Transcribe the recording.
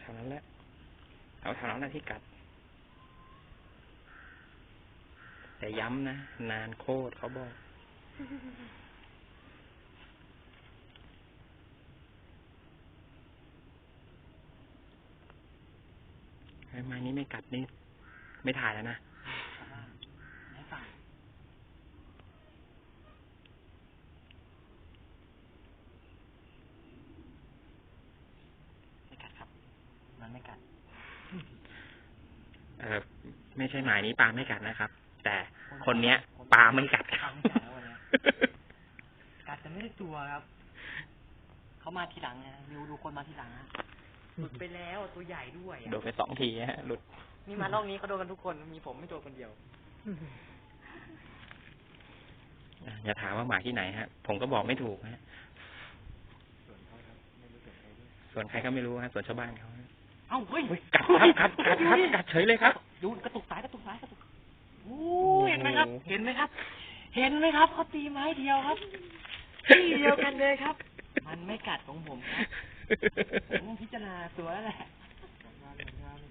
แถวๆนั้นแหละเอาแถวนั้นแหละที่กัด แต่ย้ำนะ นานโคตรเขาบอกไอ้ไม้นี้ไม่กัดนี่ ไม่ถ่ายแล้วนะ ไม่ฝ่าย ไม่กัดครับ มัน ไม่กัดเออไม่ใช่หมายนี้ปลาไม่กัดนะครับ แต่คนเนี้ยปลาไม่กัดครับปลาไม่กัดนะวันเนี้ยกัดแต่ไม่ได้ตัวครับเขามาทีหลังนะดูดูคนมาทีหลังนะหลุดไปแล้วตัวใหญ่ด้วยอะโดนไปสองทีฮะหลุดนี่มารอบนี้เขาโดนกันทุกคนมีผมไม่โดนคนเดียวอะอย่าถามว่าหมาที่ไหนฮะ ผมก็บอกไม่ถูกฮะส่วนใครก็ไม่รู้ฮะส่วนชาวบ้านเขาฮะ เอ้าเฮ้ยเฮ้ยกัดครับกัดกัดครับกัดเฉยเลยครับดูกระตุกซ้ายกระตุกซ้ายกระตุกโอ้เห็นไหมครับ เห็นไหมครับ เห็นไหมครับเขาตีไม้เดียวครับที่เดียวกันเลยครับ มันไม่กัดของผมครับผมต้องพิจารณาตัวแล้วแหละ